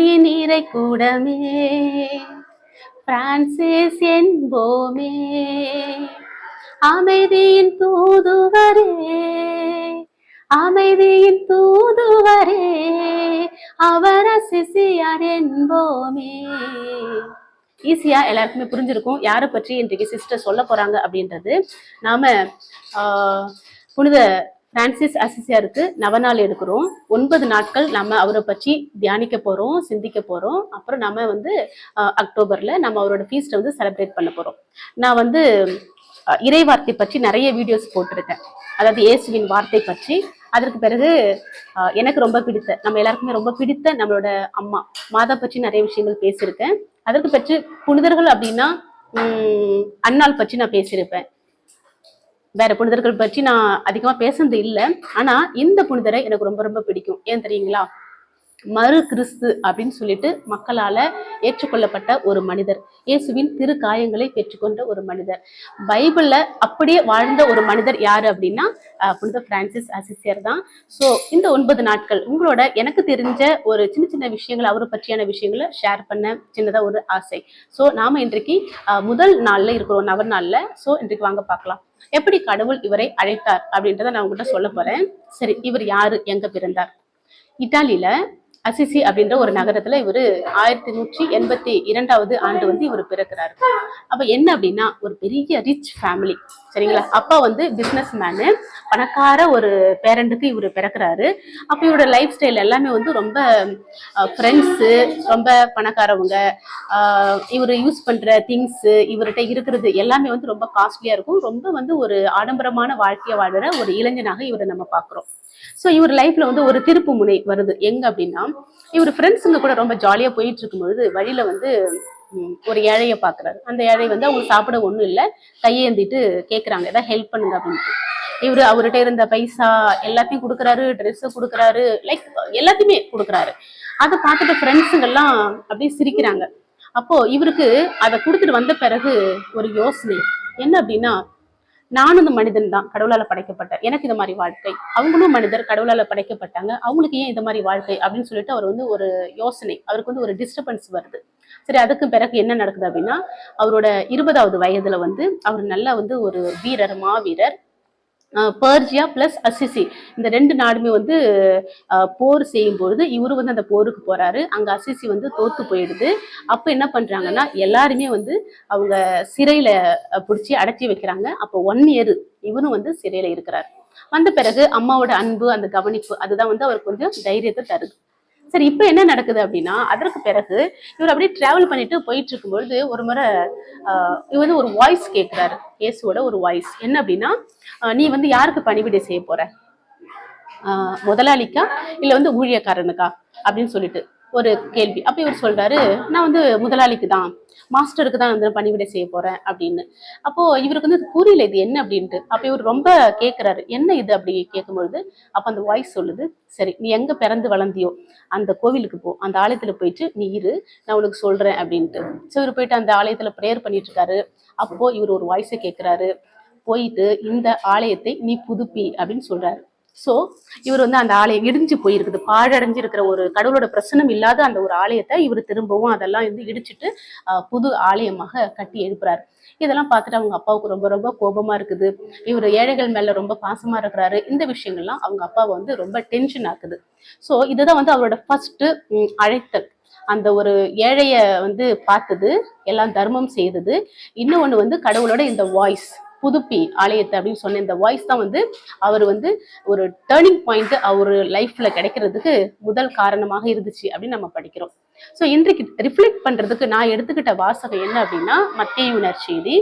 நீரை கூடமே. பிரான்சிஸ் என்போமே. அமைதியின் தூதுவரே. அமைதியின் தூதுவரே. அவர சிசியார் என்போமே. ஈஸியா எல்லாருக்குமே புரிஞ்சிருக்கும் யாரை பற்றி இன்றைக்கு சிஸ்டர் சொல்ல போறாங்க அப்படின்றது. நாம புனித பிரான்சிஸ் அசிசியாருக்கு நவநாள் எடுக்கிறோம். ஒன்பது நாட்கள் நம்ம அவரை பற்றி தியானிக்க போகிறோம் சிந்திக்க போகிறோம் அப்புறம் நம்ம வந்து அக்டோபரில் நம்ம அவரோட ஃபீஸ்ட்டை வந்து செலிப்ரேட் பண்ண போகிறோம் நான் வந்து இறை வார்த்தை பற்றி நிறைய வீடியோஸ் போட்டிருக்கேன். அதாவது இயேசுவின் வார்த்தை பற்றி. அதற்கு பிறகு எனக்கு ரொம்ப பிடித்த நம்ம எல்லாருக்குமே ரொம்ப பிடித்த நம்மளோட அம்மா மாதா பற்றி நிறைய விஷயங்கள் பேசியிருக்கேன். அதற்கு பற்றி புனிதர்கள் அப்படின்னா உம் அன்னாள் பற்றி நான் பேசியிருப்பேன். வேற புனிதர்கள் பற்றி நான் அதிகமா பேசுனது இல்லை. ஆனா இந்த புனிதரை எனக்கு ரொம்ப ரொம்ப பிடிக்கும். ஏன் தெரியுங்களா? மறு கிறிஸ்து அப்படின்னு சொல்லிட்டு மக்களால ஏற்றுக்கொள்ளப்பட்ட ஒரு மனிதர். இயேசுவின் திரு காயங்களை பெற்றுக்கொண்ட ஒரு மனிதர். பைபிள்ல அப்படியே வாழ்ந்த ஒரு மனிதர் யாரு அப்படின்னா புனித பிரான்சிஸ் அசிசியர் தான். ஸோ இந்த ஒன்பது நாட்கள் உங்களோட எனக்கு தெரிஞ்ச ஒரு சின்ன சின்ன விஷயங்கள் அவரை பற்றியான விஷயங்களை ஷேர் பண்ண சின்னதா ஒரு ஆசை. ஸோ நாம இன்றைக்கு முதல் நாள்ல இருக்கிறோம் நவர் நாள்ல ஸோ இன்றைக்கு வாங்க பார்க்கலாம். எப்படி கடவுள் இவரை அழைத்தார் அப்படின்றத நான் உங்கள்கிட்ட சொல்ல போறேன். சரி இவர் யாரு எங்க பிறந்தார்? இத்தாலியில அசிசி அப்படின்ற ஒரு நகரத்துல இவர் ஆயிரத்தி நூற்றி எண்பத்தி இரண்டாவது ஆண்டு வந்து இவர் பிறக்கிறாரு. அப்ப என்ன அப்படின்னா ஒரு பெரிய ரிச் ஃபேமிலி சரிங்களா? அப்பா வந்து பிஸ்னஸ் மேனு பணக்கார ஒரு பேரண்ட்டுக்கு இவர் பிறக்கிறாரு. அப்போ இவரோட லைஃப் ஸ்டைல் எல்லாமே வந்து ரொம்ப ஃப்ரெண்ட்ஸு ரொம்ப பணக்காரவங்க. இவர் யூஸ் பண்ணுற திங்ஸு இவர்கிட்ட இருக்கிறது எல்லாமே வந்து ரொம்ப காஸ்ட்லியாக இருக்கும். ரொம்ப வந்து ஒரு ஆடம்பரமான வாழ்க்கையை வாழ்கிற ஒரு இளைஞனாக இவரை நம்ம பார்க்குறோம். ஸோ இவர் லைஃப்ல வந்து ஒரு திருப்பு முனை வருது. எங்க அப்படின்னா இவர் ஃப்ரெண்ட்ஸுங்க கூட ரொம்ப ஜாலியாக போயிட்டு இருக்கும்பொழுது வழியில வந்து ஒரு ஏழையை பார்க்குறாரு. அந்த ஏழை வந்து அவங்க சாப்பிட ஒண்ணும் இல்லை. கையேந்திட்டு கேட்குறாங்க ஏதாவது ஹெல்ப் பண்ணுங்க அப்படின்ட்டு. இவர் அவர்கிட்ட இருந்த பைசா எல்லாத்தையும் கொடுக்குறாரு ட்ரெஸ்ஸு கொடுக்குறாரு லைக் எல்லாத்தையுமே கொடுக்குறாரு. அதை பார்த்துட்டு ஃப்ரெண்ட்ஸுங்கெல்லாம் அப்படியே சிரிக்கிறாங்க. அப்போ இவருக்கு அதை கொடுத்துட்டு வந்த பிறகு ஒரு யோசனை. என்ன அப்படின்னா நானும் இந்த மனிதன் தான் கடவுளால படைக்கப்பட்டேன் எனக்கு இந்த மாதிரி வாழ்க்கை. அவங்களும் மனிதர் கடவுளால படைக்கப்பட்டாங்க. அவங்களுக்கு ஏன் இந்த மாதிரி வாழ்க்கை அப்படின்னு சொல்லிட்டு அவர் வந்து ஒரு யோசனை அவருக்கு வந்து ஒரு டிஸ்டர்பன்ஸ் வருது. சரி அதுக்கு பிறகு என்ன நடக்குது அப்படின்னா அவரோட இருபதாவது வயதுல வந்து அவர் நல்லா வந்து ஒரு வீரர் மாவீரர் பர்ஜியா பிளஸ் அசிசி இந்த ரெண்டு நாடுமே வந்து போர் செய்யும் பொழுது இவரு வந்து அந்த போருக்கு போறாரு. அங்க அசிசி வந்து தோத்து போயிடுது. அப்ப என்ன பண்றாங்கன்னா எல்லாருமே வந்து அவங்க சிறையில பிடிச்சி அடைச்சி வைக்கிறாங்க. அப்போ ஒன் இயர் இவரும் வந்து சிறையில இருக்கிறார். வந்த பிறகு அம்மாவோட அன்பு அந்த கவனிப்பு அதுதான் வந்து அவருக்கு கொஞ்சம் தைரியத்தை தருது. சரி இப்போ என்ன நடக்குது அப்படின்னா அதற்கு பிறகு இவர் அப்படியே டிராவல் பண்ணிட்டு போயிட்டு இருக்கும்பொழுது ஒரு முறை இவர் வந்து ஒரு வாய்ஸ் கேட்குறாரு இயேசுவோட ஒரு வாய்ஸ் என்ன அப்படின்னா நீ வந்து யாருக்கு பணிவிடை செய்ய போற? முதலாளிக்கா? இல்லை வந்து ஊழியக்காரனுக்கா? அப்படின்னு சொல்லிட்டு. ஒரு கேள்வி. அப்ப இவர் சொல்றாரு நான் வந்து முதலாளிக்கு தான் மாஸ்டருக்கு தான் வந்து பணிவிடை செய்ய போறேன் அப்படின்னு. அப்போ இவருக்கு வந்து இது புரியல இது என்ன அப்படின்ட்டு. அப்ப இவர் ரொம்ப கேக்குறாரு என்ன இது? அப்படி கேட்கும்பொழுது அப்ப அந்த வாய்ஸ் சொல்லுது சரி நீ எங்க பிறந்து வளர்ந்தியோ அந்த கோவிலுக்கு போ அந்த ஆலயத்துல போயிட்டு நீ இரு நான் உனக்கு சொல்றேன் அப்படின்ட்டு. ஸோ இவர் போயிட்டு அந்த ஆலயத்துல ப்ரேயர் பண்ணிட்டு இருக்காரு அப்போ இவர் ஒரு வாய்ஸை கேட்கிறாரு போயிட்டு இந்த ஆலயத்தை நீ புதுப்பி அப்படின்னு சொல்றாரு. ஸோ இவர் வந்து அந்த ஆலயம் இடிஞ்சு போயிருக்குது. பாழடைஞ்சு இருக்கிற ஒரு கடவுளோட பிரசனம் இல்லாத அந்த ஒரு ஆலயத்தை இவர் திரும்பவும் அதெல்லாம் வந்து இடிச்சிட்டு புது ஆலயமாக கட்டி எழுப்புறாரு. இதெல்லாம் பார்த்துட்டு அவங்க அப்பாவுக்கு ரொம்ப ரொம்ப கோபமா இருக்குது. இவர் ஏழைகள் மேல ரொம்ப பாசமா இருக்கிறாரு. இந்த விஷயங்கள்லாம் அவங்க அப்பாவை வந்து ரொம்ப டென்ஷன் ஆக்குது. ஸோ இதுதான் வந்து அவரோட ஃபர்ஸ்ட் அழைத்தல் அந்த ஒரு ஏழைய வந்து பார்த்தது எல்லாம் தர்மம் செய்தது. இன்னொன்று வந்து கடவுளோட இந்த வாய்ஸ் புதுப்பி ஆலயத்தை அப்படின்னு சொன்ன இந்த வாய்ஸ் தான் வந்து அவர் வந்து ஒரு டேர்னிங் பாயிண்ட் அவர் லைஃப்ல கிடைக்கிறதுக்கு முதல் காரணமாக இருந்துச்சு அப்படின்னு நம்ம படிக்கிறோம். ஸோ இன்றைக்கு ரிஃப்ளெக்ட் பண்றதுக்கு நான் எடுத்துக்கிட்ட வாசகம் என்ன அப்படின்னா மத்திய நற்செய்தி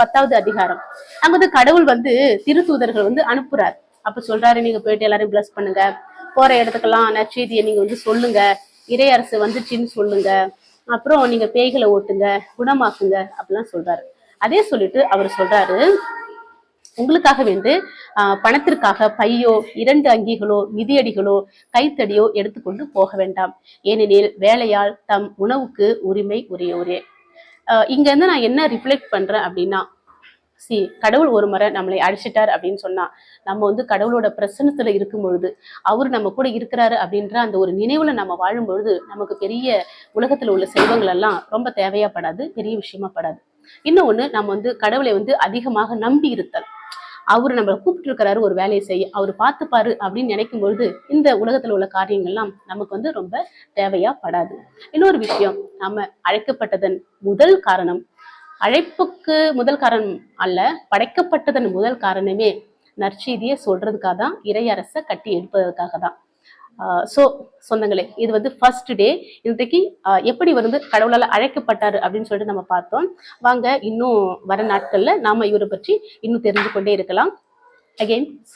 பத்தாவது அதிகாரம். அங்க வந்து கடவுள் வந்து திருத்தூதர்கள் வந்து அனுப்புறார். அப்ப சொல்றாரு நீங்க போயிட்டு எல்லாரையும் பிளஸ் பண்ணுங்க. போற இடத்துக்கெல்லாம் நற்செய்தியை நீங்க வந்து சொல்லுங்க. இறையரசு வந்துச்சுன்னு சொல்லுங்க. அப்புறம் நீங்க பேய்களை ஓட்டுங்க குணமாக்குங்க. அப்படிலாம் சொல்றாரு. அதே சொல்லிட்டு அவர் சொல்றாரு உங்களுக்காக வேண்டு பணத்திற்காக பையோ இரண்டு அங்கிகளோ மிதியடிகளோ கைத்தடியோ எடுத்துக்கொண்டு போக வேண்டாம். ஏனெனில் வேலையால் தம் உணவுக்கு உரிமை உரியவரே இங்க இருந்து நான் என்ன ரிஃப்ளெக்ட் பண்றேன் அப்படின்னா சி கடவுள் ஒரு முறை நம்மளை அழிச்சிட்டார் அப்படின்னு சொன்னா நம்ம வந்து கடவுளோட பிரசனத்துல இருக்கும் பொழுது அவர் நம்ம கூட இருக்கிறாரு அப்படின்ற அந்த ஒரு நினைவுல நம்ம வாழும் பொழுது நமக்கு பெரிய உலகத்துல உள்ள செல்வங்கள் எல்லாம் ரொம்ப தேவையாப்படாது பெரிய விஷயமா படாது. இன்னொன்னு நம்ம வந்து கடவுளை வந்து அதிகமாக நம்பி இருத்தல். அவர் நம்மளை கூப்பிட்டு இருக்கிறாரு ஒரு வேலையை செய்ய. அவர் பார்த்துப்பாரு அப்படின்னு நினைக்கும் பொழுது இந்த உலகத்துல உள்ள காரியங்கள்லாம் நமக்கு வந்து ரொம்ப தேவையா படாது. இன்னொரு விஷயம் நம்ம அழைக்கப்பட்டதன் முதல் காரணம் அழைப்புக்கு முதல் காரணம் அல்ல படைக்கப்பட்டதன் முதல் காரணமே நற்செய்தியை சொல்றதுக்காக தான் இறையரசை கட்டி எடுப்பதற்காக தான் ஸோ சொந்தங்களே இது வந்து ஃபர்ஸ்ட் டே இன்றைக்கு எப்படி வந்து கடவுளால் அழைக்கப்பட்டார் அப்படின்னு சொல்லிட்டு நம்ம பார்த்தோம். வாங்க இன்னும் வர நாட்களில் நாம இவரை பற்றி இன்னும் தெரிஞ்சு கொண்டே இருக்கலாம். Again C